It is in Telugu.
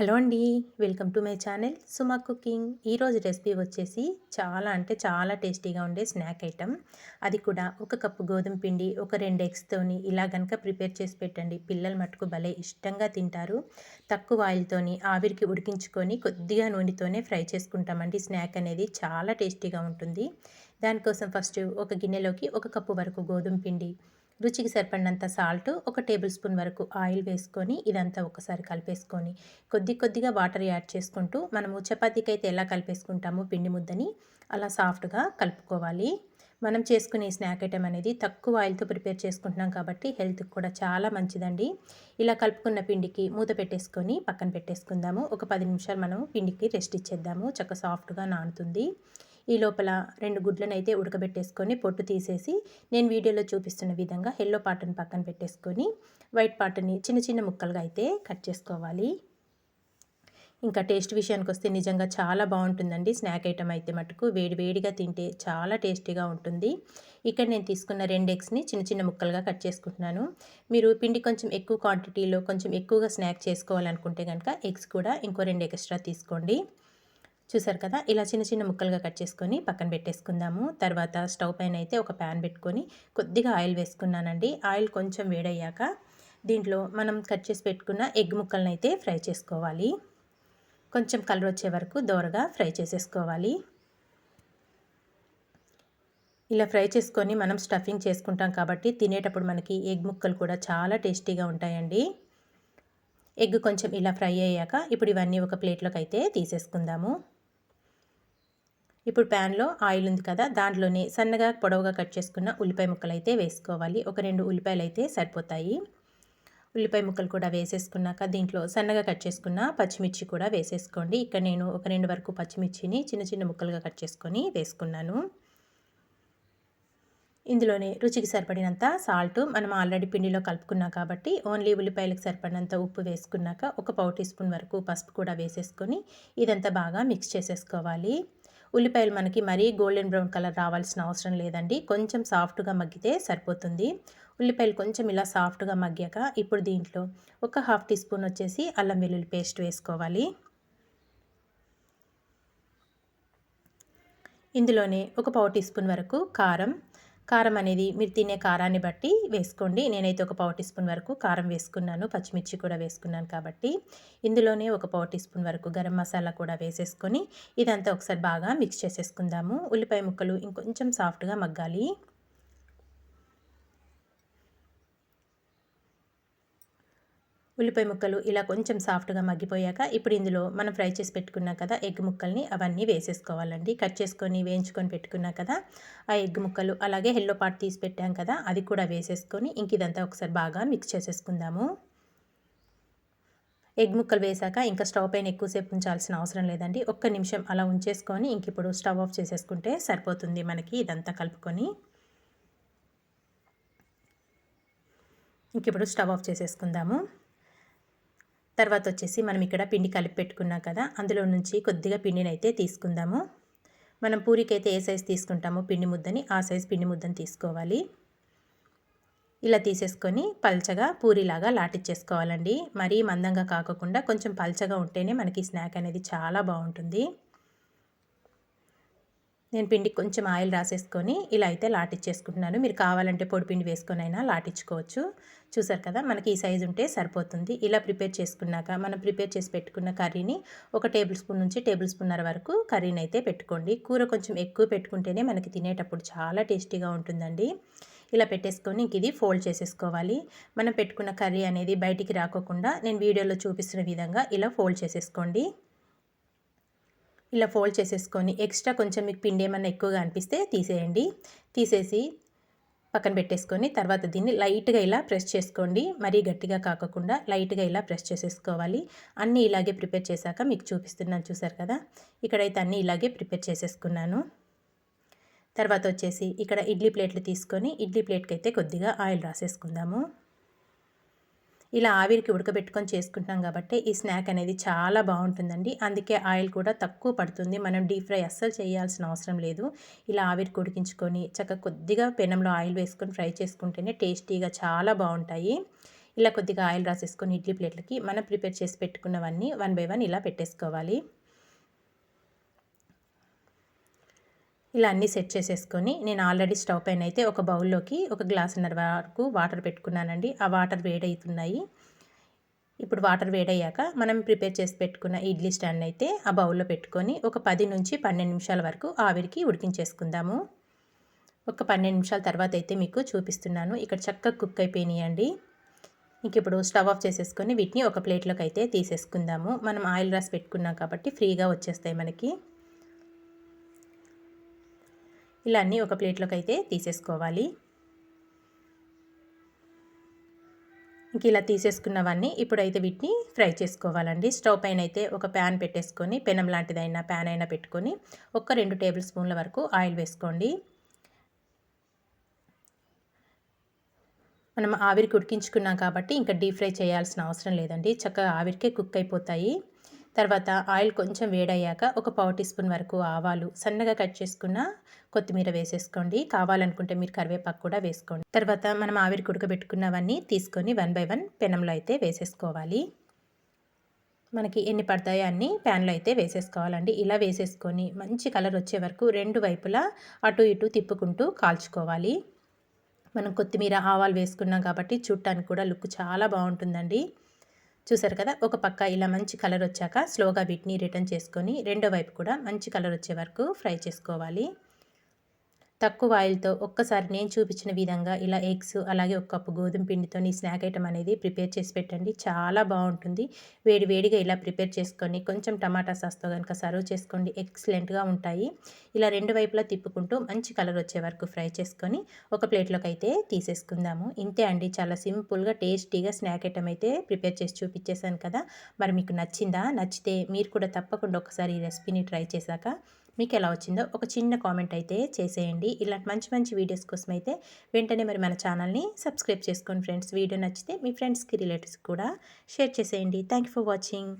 హలో అండి welcome to my channel Suma cooking. ఈరోజు రెసిపీ వచ్చేసి చాలా అంటే చాలా టేస్టీగా ఉండే స్నాక్ ఐటమ్. అది కూడా ఒక కప్పు గోధుమ పిండి ఒక రెండు ఎగ్స్తోని ఇలా కనుక ప్రిపేర్ చేసి పెట్టండి. పిల్లలు మటుకు భలే ఇష్టంగా తింటారు. తక్కువ ఆయిల్తోని ఆవిరికి ఉడికించుకొని కొద్దిగా నూనెతోనే ఫ్రై చేసుకుంటామండి. స్నాక్ అనేది చాలా టేస్టీగా ఉంటుంది. దానికోసం ఫస్ట్ ఒక గిన్నెలోకి ఒక కప్పు వరకు గోధుమ పిండి రుచికి సరిపడినంత సాల్ట్ ఒక టేబుల్ స్పూన్ వరకు ఆయిల్ వేసుకొని ఇదంతా ఒకసారి కలిపేసుకొని కొద్ది కొద్దిగా వాటర్ యాడ్ చేసుకుంటూ మనము చపాతీకి అయితే ఎలా కలిపేసుకుంటామో పిండి ముద్దని అలా సాఫ్ట్గా కలుపుకోవాలి. మనం చేసుకునే స్నాక్ ఐటమ్ అనేది తక్కువ ఆయిల్తో ప్రిపేర్ చేసుకుంటున్నాం కాబట్టి హెల్త్కి కూడా చాలా మంచిదండి. ఇలా కలుపుకున్న పిండికి మూత పెట్టేసుకొని పక్కన పెట్టేసుకుందాము. ఒక పది నిమిషాలు మనం పిండికి రెస్ట్ ఇచ్చేద్దాము. చక్క సాఫ్ట్గా నానుతుంది. ఈ లోపల రెండు గుడ్లను అయితే ఉడకబెట్టేసుకొని పొట్టు తీసేసి నేను వీడియోలో చూపిస్తున్న విధంగా ఎల్లో పాటను పక్కన పెట్టేసుకొని వైట్ పాటని చిన్న చిన్న ముక్కలుగా అయితే కట్ చేసుకోవాలి. ఇంకా టేస్ట్ విషయానికి వస్తే నిజంగా చాలా బాగుంటుందండి. స్నాక్ ఐటమ్ అయితే మటుకు వేడి వేడిగా తింటే చాలా టేస్టీగా ఉంటుంది. ఇక్కడ నేను తీసుకున్న రెండు ఎగ్స్ని చిన్న చిన్న ముక్కలుగా కట్ చేసుకుంటున్నాను. మీరు పిండి కొంచెం ఎక్కువ క్వాంటిటీలో కొంచెం ఎక్కువగా స్నాక్ చేసుకోవాలనుకుంటే కనుక ఎగ్స్ కూడా ఇంకో రెండు ఎక్స్ట్రా తీసుకోండి. చూసారు కదా? ఇలా చిన్న చిన్న ముక్కలుగా కట్ చేసుకొని పక్కన పెట్టేసుకుందాము. తర్వాత స్టవ్ పైన అయితే ఒక ప్యాన్ పెట్టుకొని కొద్దిగా ఆయిల్ వేసుకున్నానండి. ఆయిల్ కొంచెం వేడయ్యాక దీంట్లో మనం కట్ చేసి పెట్టుకున్న ఎగ్ ముక్కలను అయితే ఫ్రై చేసుకోవాలి. కొంచెం కలర్ వచ్చే వరకు దోరగా ఫ్రై చేసేసుకోవాలి. ఇలా ఫ్రై చేసుకొని మనం స్టఫింగ్ చేసుకుంటాం కాబట్టి తినేటప్పుడు మనకి ఎగ్ ముక్కలు కూడా చాలా టేస్టీగా ఉంటాయండి. ఎగ్ కొంచెం ఇలా ఫ్రై అయ్యాక ఇప్పుడు ఇవన్నీ ఒక ప్లేట్లోకి అయితే తీసేసుకుందాము. ఇప్పుడు ప్యాన్లో ఆయిల్ ఉంది కదా దాంట్లోనే సన్నగా పొడవుగా కట్ చేసుకున్న ఉల్లిపాయ ముక్కలు అయితే వేసుకోవాలి. ఒక రెండు ఉల్లిపాయలు అయితే సరిపోతాయి. ఉల్లిపాయ ముక్కలు కూడా వేసేసుకున్నాక దీంట్లో సన్నగా కట్ చేసుకున్న పచ్చిమిర్చి కూడా వేసేసుకోండి. ఇక్కడ నేను ఒక రెండు వరకు పచ్చిమిర్చిని చిన్న చిన్న ముక్కలుగా కట్ చేసుకొని వేసుకున్నాను. ఇందులోనే రుచికి సరిపడినంత సాల్ట్ మనం ఆల్రెడీ పిండిలో కలుపుకున్నాం కాబట్టి ఓన్లీ ఉల్లిపాయలకు సరిపడినంత ఉప్పు వేసుకున్నాక ఒక పావు టీ స్పూన్ వరకు పసుపు కూడా వేసేసుకొని ఇదంతా బాగా మిక్స్ చేసేసుకోవాలి. ఉల్లిపాయలు మనకి మరీ గోల్డెన్ బ్రౌన్ కలర్ రావాల్సిన అవసరం లేదండి. కొంచెం సాఫ్ట్గా మగ్గితే సరిపోతుంది. ఉల్లిపాయలు కొంచెం ఇలా సాఫ్ట్గా మగ్గాక ఇప్పుడు దీంట్లో ఒక హాఫ్ టీ స్పూన్ వచ్చేసి అల్లం వెల్లుల్లి పేస్ట్ వేసుకోవాలి. ఇందులోనే ఒక పావు టీ స్పూన్ వరకు కారం కారం అనేది మీరు తినే కారాన్ని బట్టి వేసుకోండి. నేనైతే ఒక పావు టీ స్పూన్ వరకు కారం వేసుకున్నాను. పచ్చిమిర్చి కూడా వేసుకున్నాను కాబట్టి ఇందులోనే ఒక పావు టీ స్పూన్ వరకు గరం మసాలా కూడా వేసేసుకొని ఇదంతా ఒకసారి బాగా మిక్స్ చేసేసుకుందాము. ఉల్లిపాయ ముక్కలు ఇంకొంచెం సాఫ్ట్గా మగ్గాలి. ఉల్లిపాయ ముక్కలు ఇలా కొంచెం సాఫ్ట్గా మగ్గిపోయాక ఇప్పుడు ఇందులో మనం ఫ్రై చేసి పెట్టుకున్నాం కదా ఎగ్ ముక్కల్ని అవన్నీ వేసేసుకోవాలండి. కట్ చేసుకొని వేయించుకొని పెట్టుకున్నాం కదా ఆ ఎగ్ ముక్కలు అలాగే హెల్లో పాట్ తీసి పెట్టాం కదా అది కూడా వేసేసుకొని ఇంక ఇదంతా ఒకసారి బాగా మిక్స్ చేసేసుకుందాము. ఎగ్ ముక్కలు వేసాక ఇంకా స్టవ్ పైన ఎక్కువసేపు ఉంచాల్సిన అవసరం లేదండి. ఒక్క నిమిషం అలా ఉంచేసుకొని ఇంక ఇప్పుడు స్టవ్ ఆఫ్ చేసేసుకుంటే సరిపోతుంది మనకి ఇదంతా కలుపుకొని. ఇంక ఇప్పుడు స్టవ్ ఆఫ్ చేసేసుకుందాము. తర్వాత వచ్చేసి మనం ఇక్కడ పిండి కలిపి పెట్టుకున్నాం కదా అందులో నుంచి కొద్దిగా పిండిని అయితే తీసుకుందాము. మనం పూరికి అయితే ఏ సైజు తీసుకుంటామో పిండి ముద్దని ఆ సైజు పిండి ముద్దని తీసుకోవాలి. ఇలా తీసేసుకొని పల్చగా పూరిలాగా లాటిచ్చేసుకోవాలండి. మరీ మందంగా కాకుండా కొంచెం పల్చగా ఉంటేనే మనకి స్నాక్ అనేది చాలా బాగుంటుంది. నేను పిండికి కొంచెం ఆయిల్ రాసేసుకొని ఇలా అయితే లాటిచ్చేసుకుంటున్నాను. మీరు కావాలంటే పొడి పిండి వేసుకొని అయినా లాటించుకోవచ్చు చూసారు కదా మనకి ఈ సైజు ఉంటే సరిపోతుంది. ఇలా ప్రిపేర్ చేసుకున్నాక మనం ప్రిపేర్ చేసి పెట్టుకున్న కర్రీని ఒక టేబుల్ స్పూన్ నుంచి టేబుల్ స్పూన్నర వరకు కర్రీని అయితే పెట్టుకోండి. కూర కొంచెం ఎక్కువ పెట్టుకుంటేనే మనకి తినేటప్పుడు చాలా టేస్టీగా ఉంటుందండి. ఇలా పెట్టేసుకొని ఇంక ఇది ఫోల్డ్ చేసేసుకోవాలి. మనం పెట్టుకున్న కర్రీ అనేది బయటికి రాకోకుండా నేను వీడియోలో చూపిస్తున్న విధంగా ఇలా ఫోల్డ్ చేసేసుకోండి. ఇలా ఫోల్డ్ చేసేసుకొని ఎక్స్ట్రా కొంచెం మీకు పిండి ఏమన్నా ఎక్కువగా అనిపిస్తే తీసేయండి. తీసేసి పక్కన పెట్టేసుకొని తర్వాత దీన్ని లైట్గా ఇలా ప్రెస్ చేసుకోండి. మరీ గట్టిగా కాకుండా లైట్గా ఇలా ప్రెస్ చేసేసుకోవాలి. అన్నీ ఇలాగే ప్రిపేర్ చేశాక మీకు చూపిస్తున్నాను చూసారు కదా? ఇక్కడైతే అన్నీ ఇలాగే ప్రిపేర్ చేసేసుకున్నాను. తర్వాత వచ్చేసి ఇక్కడ ఇడ్లీ ప్లేట్లు తీసుకొని ఇడ్లీ ప్లేట్కి అయితే కొద్దిగా ఆయిల్ రాసేసుకుందాము. ఇలా ఆవిరికి ఉడకబెట్టుకొని చేసుకుంటాం కాబట్టి ఈ స్నాక్ అనేది చాలా బాగుంటుందండి. అందుకే ఆయిల్ కూడా తక్కువ పడుతుంది. మనం డీప్ ఫ్రై అస్సలు చేయాల్సిన అవసరం లేదు. ఇలా ఆవిరికి ఉడికించుకొని చక్కగా కొద్దిగా పెనంలో ఆయిల్ వేసుకొని ఫ్రై చేసుకుంటేనే టేస్టీగా చాలా బాగుంటాయి. ఇలా కొద్దిగా ఆయిల్ రాసేసుకొని ఇడ్లీ ప్లేట్లకి మనం ప్రిపేర్ చేసి పెట్టుకున్నవన్నీ వన్ బై వన్ ఇలా పెట్టేసుకోవాలి. ఇలా అన్నీ సెట్ చేసేసుకొని నేను ఆల్రెడీ స్టవ్ పైన అయితే ఒక బౌల్లోకి ఒక గ్లాసున్నర వరకు వాటర్ పెట్టుకున్నానండి. ఆ వాటర్ వేడవుతున్నాయి. ఇప్పుడు వాటర్ వేడయ్యాక మనం ప్రిపేర్ చేసి పెట్టుకున్న ఇడ్లీ స్టాండ్ అయితే ఆ బౌల్లో పెట్టుకొని ఒక పది నుంచి పన్నెండు నిమిషాల వరకు ఆవిరికి ఉడికించేసుకుందాము. ఒక పన్నెండు నిమిషాల తర్వాత అయితే మీకు చూపిస్తున్నాను. ఇక్కడ చక్కగా కుక్ అయిపోయినాయండి. ఇంక ఇప్పుడు స్టవ్ ఆఫ్ చేసేసుకొని వీటిని ఒక ప్లేట్లోకి అయితే తీసేసుకుందాము. మనం ఆయిల్ రాసి పెట్టుకున్నాం కాబట్టి ఫ్రీగా వచ్చేస్తాయి మనకి. ఇలా అన్నీ ఒక ప్లేట్లోకి అయితే తీసేసుకోవాలి. ఇంక ఇలా తీసేసుకున్నవన్నీ ఇప్పుడైతే వీటిని ఫ్రై చేసుకోవాలండి. స్టవ్ పైన అయితే ఒక ప్యాన్ పెట్టేసుకొని పెనం లాంటిదైనా ప్యాన్ అయినా పెట్టుకొని ఒక రెండు టేబుల్ స్పూన్ల వరకు ఆయిల్ వేసుకోండి. మనం ఆవిరికి ఉడికించుకున్నాం కాబట్టి ఇంకా డీప్ ఫ్రై చేయాల్సిన అవసరం లేదండి. చక్కగా ఆవిరికే కుక్ అయిపోతాయి. తర్వాత ఆయిల్ కొంచెం వేడయ్యాక ఒక పావు టీ స్పూన్ వరకు ఆవాలు సన్నగా కట్ చేసుకున్న కొత్తిమీర వేసేసుకోండి. కావాలనుకుంటే మీరు కరివేపాకు కూడా వేసుకోండి. తర్వాత మనం ఆవిరి ఉడకబెట్టుకున్నవన్నీ తీసుకొని వన్ బై వన్ పెనంలో అయితే వేసేసుకోవాలి. మనకి ఎన్ని పడతాయో అన్ని ప్యాన్లో అయితే వేసేసుకోవాలండి. ఇలా వేసేసుకొని మంచి కలర్ వచ్చే వరకు రెండు వైపులా అటు ఇటు తిప్పుకుంటూ కాల్చుకోవాలి. మనం కొత్తిమీర ఆవాలు వేసుకున్నాం కాబట్టి చూడటానికి కూడా లుక్ చాలా బాగుంటుందండి. చూసారు కదా ఒక పక్క ఇలా మంచి కలర్ వచ్చాక స్లోగా వీటిని రిటర్న్ చేసుకొని రెండో వైపు కూడా మంచి కలర్ వచ్చే వరకు ఫ్రై చేసుకోవాలి. తక్కువ ఆయిల్తో ఒక్కసారి నేను చూపించిన విధంగా ఇలా ఎగ్స్ అలాగే ఒక కప్పు గోధుమ పిండితో ఈ స్నాక్ ఐటమ్ అనేది ప్రిపేర్ చేసి పెట్టండి. చాలా బాగుంటుంది. వేడి వేడిగా ఇలా ప్రిపేర్ చేసుకొని కొంచెం టమాటా సాస్తో కనుక సర్వ్ చేసుకోండి. ఎక్సలెంట్గా ఉంటాయి. ఇలా రెండు వైపులా తిప్పుకుంటూ మంచి కలర్ వచ్చే వరకు ఫ్రై చేసుకొని ఒక ప్లేట్లోకి అయితే తీసేసుకుందాము. ఇంతే అండి. చాలా సింపుల్గా టేస్టీగా స్నాక్ ఐటమ్ అయితే ప్రిపేర్ చేసి చూపించేశాను కదా. మరి మీకు నచ్చిందా? నచ్చితే మీరు కూడా తప్పకుండా ఒకసారి ఈ రెసిపీని ట్రై చేశాక మీకు ఎలా వచ్చిందో ఒక చిన్న కామెంట్ అయితే చేసేయండి. ఇలాంటి మంచి మంచి వీడియోస్ కోసం అయితే వెంటనే మరి మన ఛానల్ని సబ్స్క్రైబ్ చేసుకోండి ఫ్రెండ్స్. వీడియో నచ్చితే మీ ఫ్రెండ్స్కి రిలేటివ్స్ కూడా షేర్ చేసేయండి. Thank for watching.